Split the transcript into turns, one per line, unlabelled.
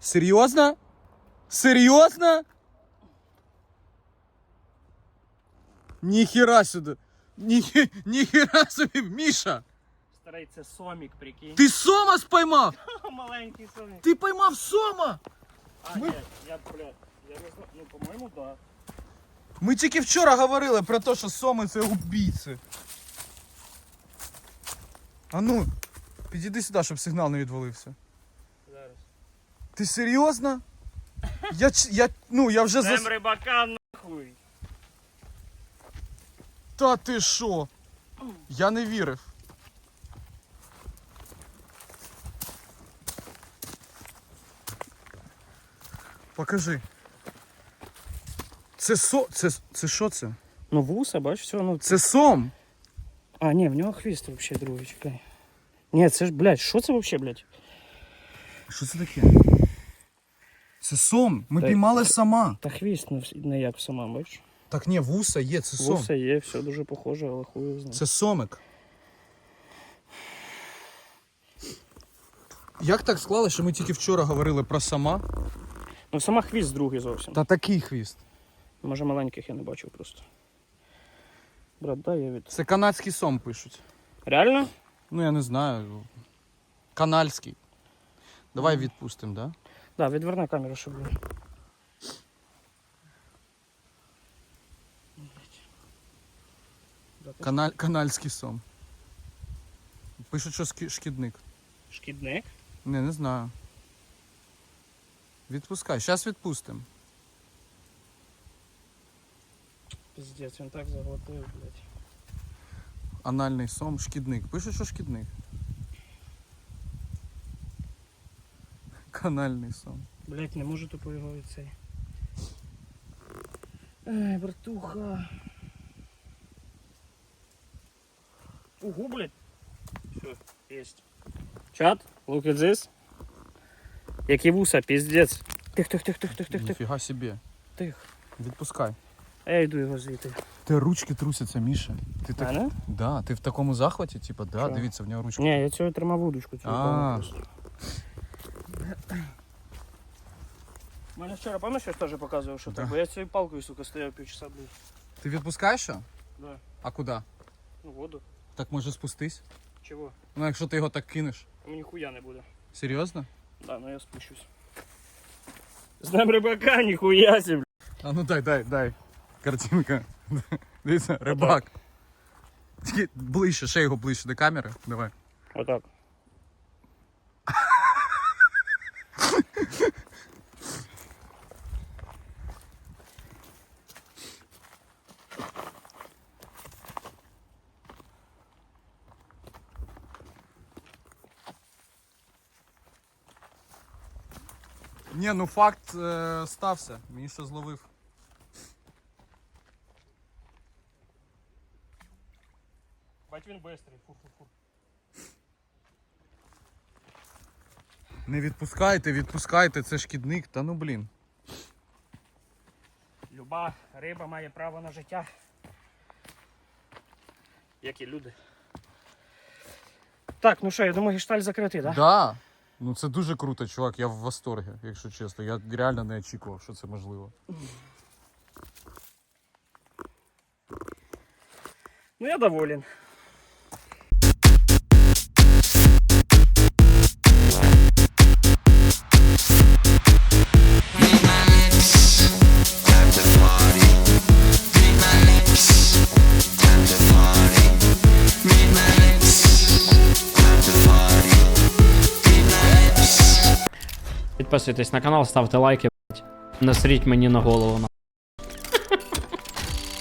Серйозно? Серйозно? Ніхіра сюди. Ні, ніхіра собі, Міша.
Старий, це сомік, прикинь.
Ти сома спіймав?
Маленький сомік.
Ти поймав сома?
А, ні, я, блядь, я не знаю, ну, по-моєму, да.
Ми тільки вчора говорили про те, що соми це убійці. А ну, підійди сюди, щоб сигнал не відвалився. Ти серйозно? Я, ч- я, ну, я вже
Дем
зас...
рибака нахуй.
Та ти що? Я не вірив. Покажи. Це со. Це, це що це?
Ну, вуса, бачиш, все, ну.
Це сом.
А, ні, в нього хвіст вообще другий, чекай. Ні, це ж, блядь, що це вообще, блядь?
Що це таке? Це сом. Ми
Та-
піймали сама.
Та хвіст ну, не як сама, бачиш?
Так ні, вуса є, це сом.
Вуса є, все дуже похоже, але хуй знає.
Це сомик. Як так склалося, що ми тільки вчора говорили про сама?
Ну, сама хвіст другий зовсім.
Та такий хвіст.
Може маленьких я не бачив просто. Брат, дай я від.
Це канадський сом пишуть.
Реально?
Ну, я не знаю. Канальський. Давай відпустимо, да?
Да, відверни камеру, щоб.
Каналь, канальський сом. Пишуть, що шкідник.
Шкідник.
Не, не знаю. Відпускай. Зараз відпустимо.
Пиздец, він так заглотив, блядь.
Анальний сом, шкідник. Пишуть, що шкідник. Канальний сом.
Блять, не можу тупо його від цей. Ей, братуха. Угу, блядь. Все, есть. Чат, look at this. Які вуса, піздець. Тих, тих, тих, тих, тих, тих, тих.
Ніфіга собі.
Тих.
Відпускай.
А я йду його звідти.
Ти ручки трусяться, Міша. Ти так...
Мене?
Да, ти в такому захваті, типа, да,
Що?
дивіться, в нього ручки.
Ні, я цього тримав удочку. Цього
А.
повно просто. Мене вчора, пам'ятаєш, я теж показував, що так, бо я цією палкою, сука, стояв півчаса, блядь.
Ти відпускаєш що?
Да.
А куди?
Ну, воду.
Так може спустись?
Чого?
Ну, якщо ти його так кинеш.
Мені хуя не буде.
Серйозно?
Да, ну я спущусь. З ним рибака, ніхуя сі.
А ну дай, дай, дай. Картинка. Дивіться, рибак. Тільки ближче, ще його ближче до камери. Давай.
Отак.
Ні, ну факт е, стався. Мені ще зловив.
Бать він бистрий, фу-фу-фу.
Не відпускайте, відпускайте, це шкідник. Та ну блін.
Люба риба має право на життя. Як і люди. Так, ну що, я думаю, гешталь закритий, так? Да?
Ну це дуже круто, чувак. Я в восторгі, якщо чесно. Я реально не очікував, що це можливо.
Ну я доволен.
Підписуйтесь на канал, ставте лайки, Не Насріть мені на голову.